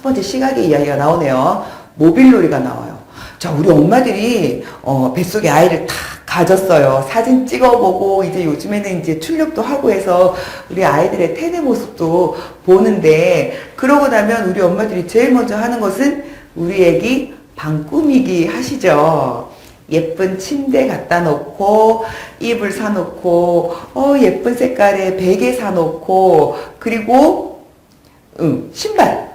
첫 번째 시각의 이야기가 나오네요. 모빌놀이가 나와요. 자, 우리 엄마들이 어, 뱃속에 아이를 다 가졌어요. 사진 찍어보고 이제 요즘에는 이제 출력도 하고 해서 우리 아이들의 태내 모습도 보는데 그러고 나면 우리 엄마들이 제일 먼저 하는 것은 우리 애기 방 꾸미기 하시죠. 예쁜 침대 갖다 놓고 이불 사놓고 어 예쁜 색깔의 베개 사놓고 그리고 응 신발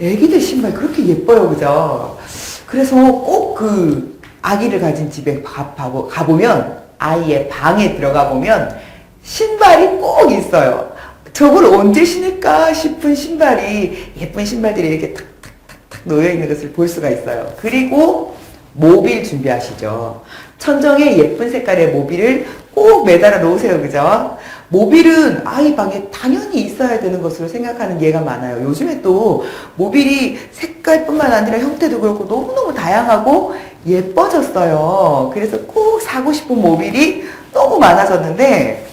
애기들 신발 그렇게 예뻐요 그죠 그래서 꼭 그 아기를 가진 집에 가보면 아이의 방에 들어가 보면 신발이 꼭 있어요 저걸 언제 신을까 싶은 신발이 예쁜 신발들이 이렇게 탁탁탁탁 놓여 있는 것을 볼 수가 있어요 그리고 모빌 준비하시죠. 천정에 예쁜 색깔의 모빌을 꼭 매달아 놓으세요. 그죠? 모빌은 아이 방에 당연히 있어야 되는 것으로 생각하는 예가 많아요. 요즘에 또 모빌이 색깔뿐만 아니라 형태도 그렇고 너무너무 다양하고 예뻐졌어요. 그래서 꼭 사고 싶은 모빌이 너무 많아졌는데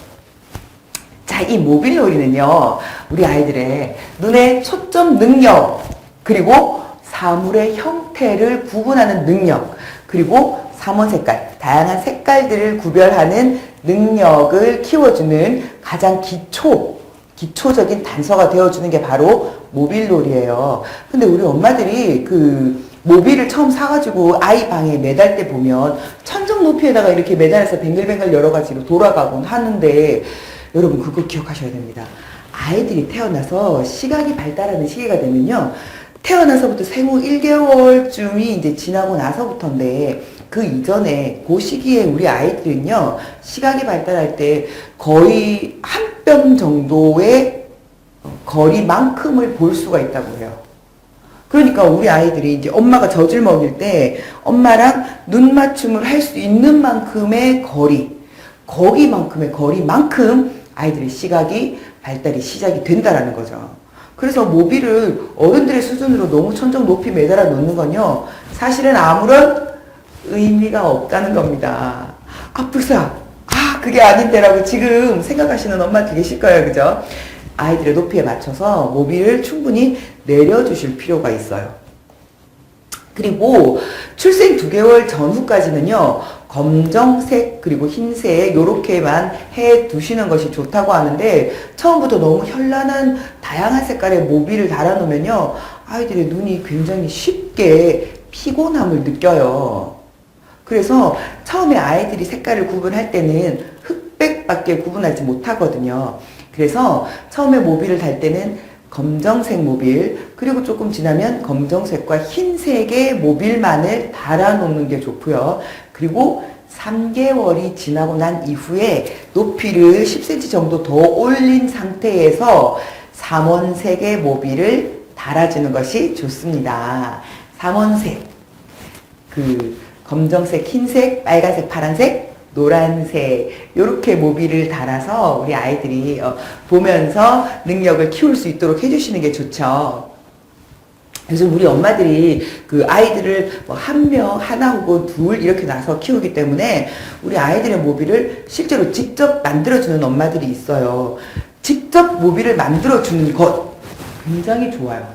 자, 이 모빌 놀이는요, 우리 아이들의 눈의 초점 능력, 그리고 사물의 형태를 구분하는 능력, 그리고 삼원 색깔, 다양한 색깔들을 구별하는 능력을 키워주는 가장 기초, 기초적인 단서가 되어주는 게 바로 모빌 놀이에요. 근데 우리 엄마들이 그 모빌을 처음 사가지고 아이 방에 매달 때 보면 천정 높이에다가 이렇게 매달아서 뱅글뱅글 여러 가지로 돌아가곤 하는데 여러분 그거 기억하셔야 됩니다. 아이들이 태어나서 시각이 발달하는 시기가 되면요. 태어나서부터 생후 1개월쯤이 이제 지나고 나서부터인데 그 이전에 그 시기에 우리 아이들은요. 시각이 발달할 때 거의 한 뼘 정도의 거리만큼을 볼 수가 있다고 해요. 그러니까 우리 아이들이 이제 엄마가 젖을 먹일 때 엄마랑 눈 맞춤을 할 수 있는 만큼의 거리, 거기만큼의 거리만큼 아이들의 시각이 발달이 시작이 된다라는 거죠. 그래서 모비를 어른들의 수준으로 너무 천정 높이 매달아 놓는 건요, 사실은 아무런 의미가 없다는 겁니다. 아, 불사! 아, 그게 아닌데라고 지금 생각하시는 엄마들 계실 거예요. 그죠? 아이들의 높이에 맞춰서 모비를 충분히 내려주실 필요가 있어요. 그리고 출생 두 개월 전후까지는요, 검정색 그리고 흰색 요렇게만 해 두시는 것이 좋다고 하는데 처음부터 너무 현란한 다양한 색깔의 모비를 달아놓으면요 아이들의 눈이 굉장히 쉽게 피곤함을 느껴요. 그래서 처음에 아이들이 색깔을 구분할 때는 흑백밖에 구분하지 못하거든요. 그래서 처음에 모비를 달 때는 검정색 모빌 그리고 조금 지나면 검정색과 흰색의 모빌만을 달아놓는 게 좋고요. 그리고 3개월이 지나고 난 이후에 높이를 10cm 정도 더 올린 상태에서 삼원색의 모빌을 달아주는 것이 좋습니다. 삼원색 그 검정색, 흰색, 빨간색, 파란색, 노란색 이렇게 모비를 달아서 우리 아이들이 어, 보면서 능력을 키울 수 있도록 해주시는 게 좋죠. 그래서 우리 엄마들이 그 아이들을 뭐 한 명, 하나 혹은 둘 이렇게 나서 키우기 때문에 우리 아이들의 모비를 실제로 직접 만들어주는 엄마들이 있어요. 직접 모비를 만들어주는 것 굉장히 좋아요.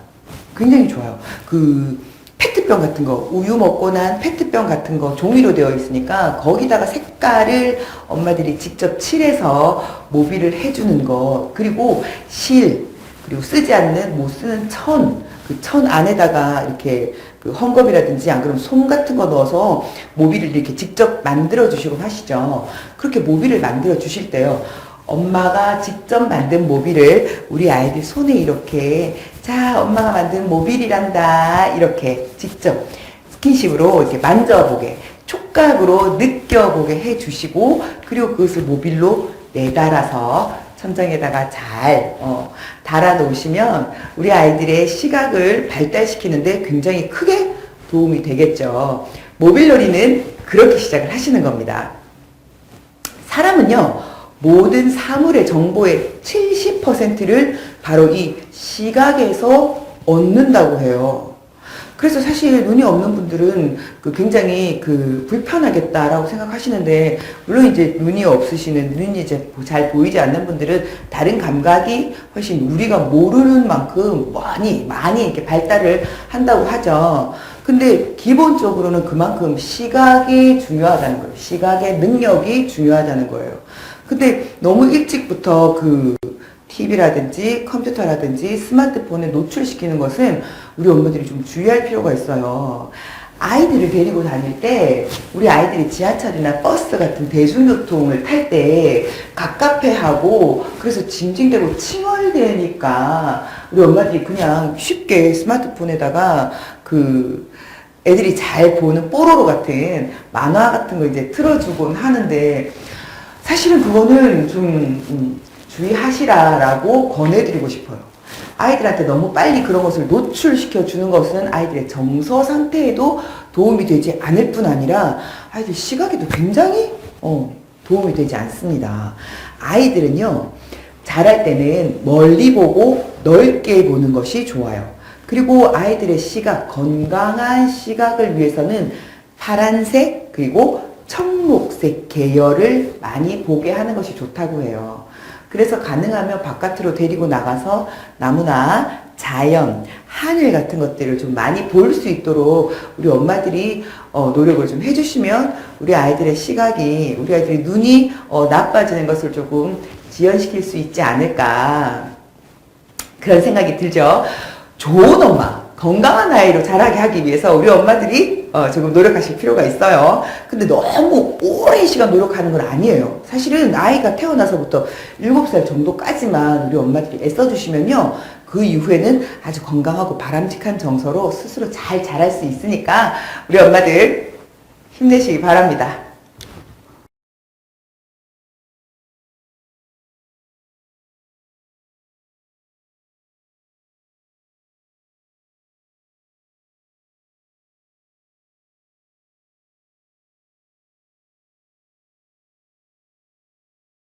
굉장히 좋아요. 그 페트병 같은 거, 우유 먹고 난 페트병 같은 거 종이로 되어 있으니까 거기다가 색깔을 엄마들이 직접 칠해서 모비를 해주는 거, 그리고 실, 그리고 쓰지 않는 못 쓰는 천, 그 천 안에다가 이렇게 그 헝겊이라든지 안 그러면 솜 같은 거 넣어서 모비를 이렇게 직접 만들어 주시곤 하시죠. 그렇게 모비를 만들어 주실 때요. 엄마가 직접 만든 모비를 우리 아이들 손에 이렇게 자 엄마가 만든 모빌이란다 이렇게 직접 스킨십으로 이렇게 만져보게 촉각으로 느껴보게 해주시고 그리고 그것을 모빌로 내달아서 천장에다가 잘 어, 달아 놓으시면 우리 아이들의 시각을 발달시키는데 굉장히 크게 도움이 되겠죠. 모빌놀이는 그렇게 시작을 하시는 겁니다. 사람은요, 모든 사물의 정보의 70% 를 바로 이 시각에서 얻는다고 해요. 그래서 사실 눈이 없는 분들은 그 굉장히 그 불편하겠다라고 생각하시는데 물론 이제 눈이 없으시는 눈이 이제 잘 보이지 않는 분들은 다른 감각이 훨씬 우리가 모르는 만큼 많이 많이 이렇게 발달을 한다고 하죠. 근데 기본적으로는 그만큼 시각이 중요하다는 거예요. 시각의 능력이 중요하다는 거예요. 근데 너무 일찍부터 그 TV라든지 컴퓨터라든지 스마트폰에 노출시키는 것은 우리 엄마들이 좀 주의할 필요가 있어요. 아이들을 데리고 다닐 때 우리 아이들이 지하철이나 버스 같은 대중교통을 탈 때 갑갑해하고 그래서 징징대고 칭얼대니까 우리 엄마들이 그냥 쉽게 스마트폰에다가 그 애들이 잘 보는 뽀로로 같은 만화 같은 거 이제 틀어주곤 하는데 사실은 그거는 좀 음, 주의하시라라고 권해드리고 싶어요. 아이들한테 너무 빨리 그런 것을 노출시켜 주는 것은 아이들의 정서 상태에도 도움이 되지 않을 뿐 아니라 아이들 시각에도 굉장히 어, 도움이 되지 않습니다. 아이들은요, 자랄 때는 멀리 보고 넓게 보는 것이 좋아요. 그리고 아이들의 시각, 건강한 시각을 위해서는 파란색, 그리고 청록색 계열을 많이 보게 하는 것이 좋다고 해요. 그래서 가능하면 바깥으로 데리고 나가서 나무나 자연, 하늘 같은 것들을 좀 많이 볼 수 있도록 우리 엄마들이 어, 노력을 좀 해주시면 우리 아이들의 시각이, 우리 아이들의 눈이 어, 나빠지는 것을 조금 지연시킬 수 있지 않을까. 그런 생각이 들죠. 좋은 엄마, 건강한 아이로 자라게 하기 위해서 우리 엄마들이 어, 조금 노력하실 필요가 있어요. 근데 너무 오랜 시간 노력하는 건 아니에요. 사실은 아이가 태어나서부터 7살 정도까지만 우리 엄마들이 애써주시면요. 그 이후에는 아주 건강하고 바람직한 정서로 스스로 잘 자랄 수 있으니까 우리 엄마들 힘내시기 바랍니다.